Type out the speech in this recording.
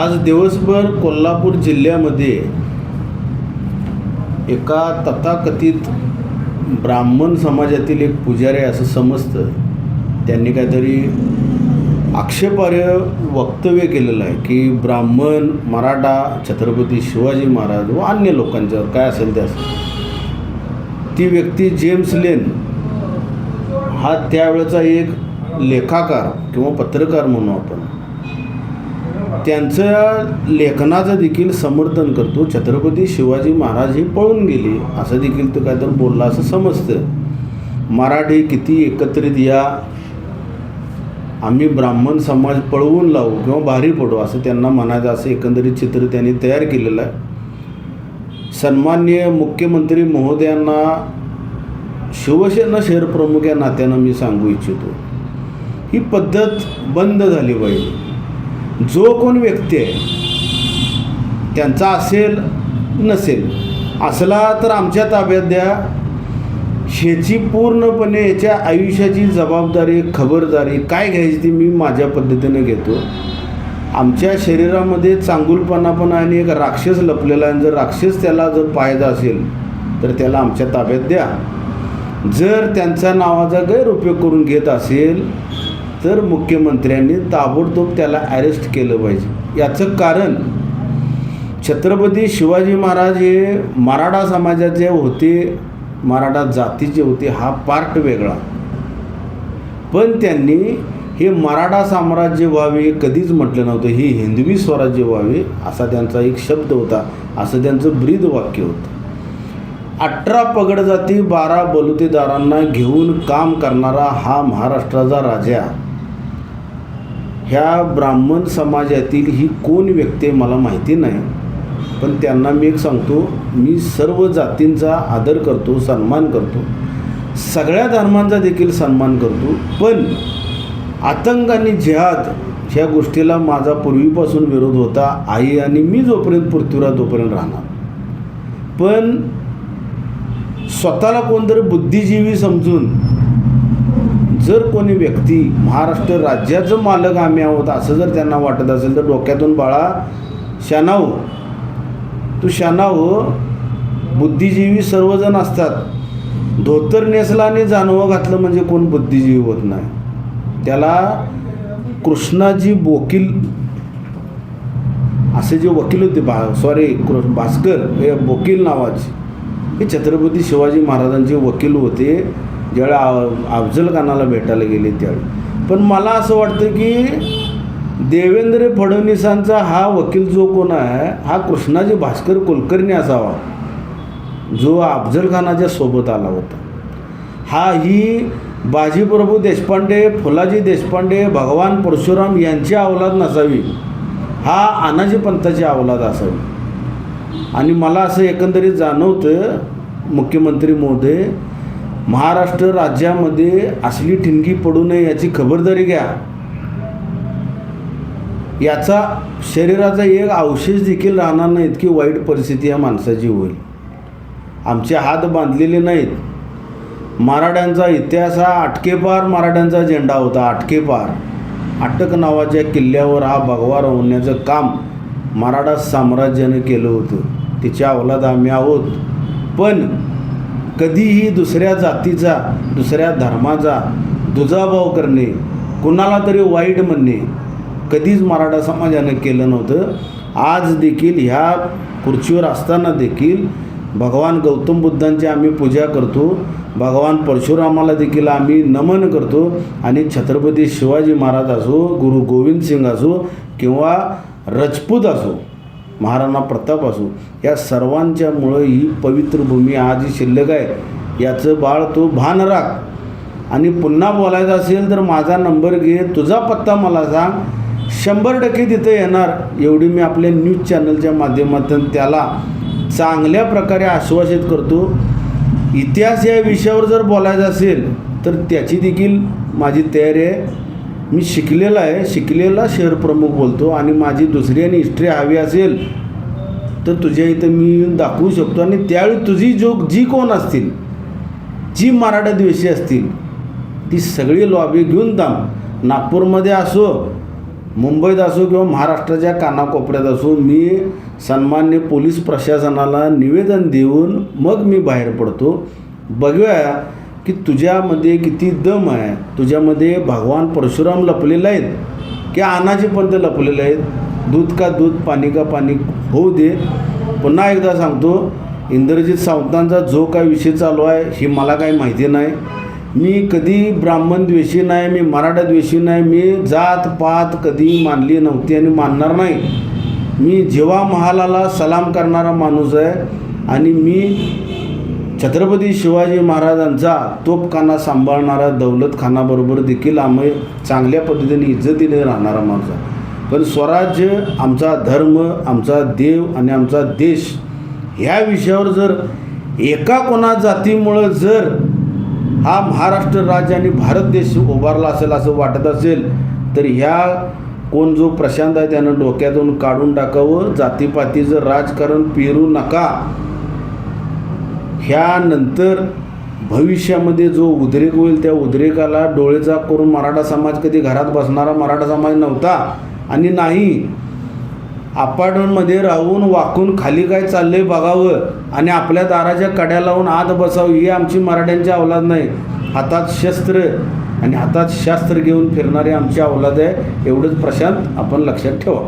आज दिवसभर कोल्हापूर जिल्ह्यामध्ये एका तथाकथित ब्राह्मण समाजातील एक पुजारी असं समजतं त्यांनी काहीतरी आक्षेपार्ह वक्तव्य केलेलं आहे की ब्राह्मण मराठा छत्रपती शिवाजी महाराज व अन्य लोकांच्यावर काय असेल ते असेल. ती व्यक्ती जेम्स लेन हा त्यावेळेचा एक लेखाकार किंवा पत्रकार म्हणू आपण. त्यांचं लेखनाचं देखील समर्थन करतो. छत्रपती शिवाजी महाराज हे पळून गेले. असं देखील तो काहीतरी बोलला असं समजतं. मराठी किती एकत्रित या आम्ही ब्राह्मण समाज पळवून लावू किंवा भारी पडू असं त्यांना म्हणायचं असं एकंदरीत चित्र त्यांनी तयार केलेलं आहे. सन्माननीय मुख्यमंत्री महोदयांना शिवसेना शहर प्रमुख या नात्यानं मी सांगू इच्छितो. ही पद्धत बंद झाली पाहिजे. जो कोण व्यक्ती आहे त्यांचा असेल नसेल असला तर आमच्या ताब्यात द्या. ह्याची पूर्णपणे याच्या आयुष्याची जबाबदारी खबरदारी काय घ्यायची ती मी माझ्या पद्धतीने घेतो. आमच्या शरीरामध्ये चांगुलपणा पण आणि एक राक्षस लपलेला आहे. आणि जर राक्षस त्याला जर पाहायचा असेल तर त्याला आमच्या ताब्यात द्या. जर त्यांच्या नावाचा गैरउपयोग करून घेत असेल तर मुख्यमंत्र्यांनी ताबडतोब त्याला अरेस्ट केलं पाहिजे. याचं कारण छत्रपती शिवाजी महाराज हे मराठा समाजाचे होते मराठा जातीचे होते हा पार्ट वेगळा. पण त्यांनी हे मराठा साम्राज्य व्हावे कधीच म्हटलं नव्हतं. हे हिंदवी स्वराज्य व्हावे असा त्यांचा एक शब्द होता असं त्यांचं ब्रीद वाक्य होतं. अठरा पगड जाती बारा बलुतेदारांना घेऊन काम करणारा हा महाराष्ट्राचा राजा. ह्या ब्राह्मण समाजातील ही कोण व्यक्ती आहे मला माहिती नाही. पण त्यांना मी एक सांगतो मी सर्व जातींचा आदर करतो सन्मान करतो. सगळ्या धर्मांचा देखील सन्मान करतो. पण आतंक आणि जिहाद ह्या गोष्टीला माझा पूर्वीपासून विरोध होता आई आणि मी जोपर्यंत पृथ्वीराज तोपर्यंत राहणार. पण स्वतःला कोणतरी बुद्धिजीवी समजून जर कोणी व्यक्ती महाराष्ट्र राज्याचं मालक आम्ही आहोत असं जर त्यांना वाटत असेल तर डोक्यातून बाळा शानाव. तू शानाव. बुद्धिजीवी सर्वजण असतात. धोतर नेसला आणि जानवं घातलं म्हणजे कोण बुद्धिजीवी होत नाही. त्याला कृष्णाजी बोकील असे जे वकील होते बा सॉरी कृ भास्कर हे वकील नावाचे. हे छत्रपती शिवाजी महाराजांचे वकील होते. ज्यावेळी अफजल खानाला भेटायला गेले त्यावेळी. पण मला असं वाटतं की देवेंद्र फडणवीसांचा हा वकील जो कोण आहे हा कृष्णाजी भास्कर कुलकर्णी असावा जो अफजल खानाच्या सोबत आला होता. हा ही बाजीप्रभू देशपांडे फुलाजी देशपांडे भगवान परशुराम यांची अवलाद नसावी. हा आनाजी पंताची अवलाद असावी. आणि मला असं एकंदरीत जाणवतं मुख्यमंत्री महोदय महाराष्ट्र राज्यामध्ये असली ठिणगी पडू नये याची खबरदारी घ्या. याचा शरीराचा एक अवशेष देखील राहणार नाही इतकी वाईट परिस्थिती या माणसाची होईल. आमचे हात बांधलेले नाहीत. मराठ्यांचा इतिहास हा अटकेपार मराठ्यांचा झेंडा होता अटकेपार अटक नावाच्या किल्ल्यावर हा भगवा रवण्याचं काम मराठा साम्राज्याने केलं होतं. तिच्या अवलाद आम्ही आहोत. पण कधीही दुसऱ्या जातीचा दुसऱ्या धर्माचा दुजाभाव करणे कुणाला तरी वाईट म्हणणे कधीच मराठा समाजानं केलं नव्हतं. आज देखील ह्या खुर्चीवर असताना देखील भगवान गौतम बुद्धांची आम्ही पूजा करतो. भगवान परशुरामाला देखील आम्ही नमन करतो आणि छत्रपती शिवाजी महाराज असो गुरु गोविंद सिंग असो किंवा रजपूत असो. महाराणा प्रताप असो या सर्वांच्यामुळं ही पवित्र भूमी आज ही शिल्लक आहे. याचं बाळ तो भान राख. आणि पुन्हा बोलायचं असेल तर माझा नंबर घे तुझा पत्ता मला सांग. शंभर टक्के तिथं येणार. एवढी मी आपल्या न्यूज चॅनलच्या माध्यमातून त्याला चांगल्या प्रकारे आश्वासित करतो. इतिहास या विषयावर जर बोलायचं असेल तर त्याची देखील माझी तयारी आहे. मी शिकलेला आहे शिकलेला शहर प्रमुख बोलतो आणि माझी दुसरी आणि हिस्ट्री हवी असेल तर तुझ्या इथं मी येऊन दाखवू शकतो आणि त्यावेळी तुझी जो जी कोण असतील जी मराठा द्वेषी असतील ती सगळी लॉबी घेऊन थांब. नागपूरमध्ये असो मुंबईत असो किंवा महाराष्ट्राच्या कानाकोपऱ्यात असो मी सन्मान्य पोलीस प्रशासनाला निवेदन देऊन मग मी बाहेर पडतो. बघूया की तुझ्यामध्ये किती दम आहे? तुझ्यामध्ये भगवान परशुराम लपलेले आहेत? की अनाचे पंत लपलेले आहेत? दूध का दूध पाणी का पाणी होऊ दे. पुन्हा एकदा सांगतो इंद्रजित सावंतांचा जो काय विषय चालू आहे हे मला काही माहिती नाही. मी कधी ब्राह्मण द्वेषी नाही मी मराठा द्वेषी नाही मी जात पात कधी मानली नव्हती आणि मानणार नाही. मी जेव्हा महालाला सलाम करणारा माणूस आहे आणि मी छत्रपती शिवाजी महाराजांचा तोपखाना सांभाळणारा दौलत खानाबरोबर देखील आम्ही चांगल्या पद्धतीने इज्जतीने राहणारा माणूस आहे. पण स्वराज्य आमचा धर्म आमचा देव आणि आमचा देश ह्या विषयावर जर एका कोणा जातीमुळं जर हा महाराष्ट्र राज्य आणि भारत देश उभारला असेल असं वाटत असेल तर ह्या कोण जो प्रशांत आहे त्यानं डोक्यातून काढून टाकावं. जातीपातीचं राजकारण पेरू नका. ह्यानंतर भविष्यामध्ये जो उद्रेक होईल त्या उद्रेकाला डोळेचा करून मराठा समाज कधी घरात बसणारा मराठा समाज नव्हता. आणि नाही अपार्टमेंटमध्ये राहून वाकून खाली काय चाललंय बघावं आणि आपल्या दाराच्या कड्या लावून आत बसावं ही आमची मराठ्यांची अवलाद नाही. हातात शस्त्र आणि हातात शास्त्र घेऊन फिरणारी आमची अवलाद आहे. एवढंच प्रशांत आपण लक्षात ठेवा.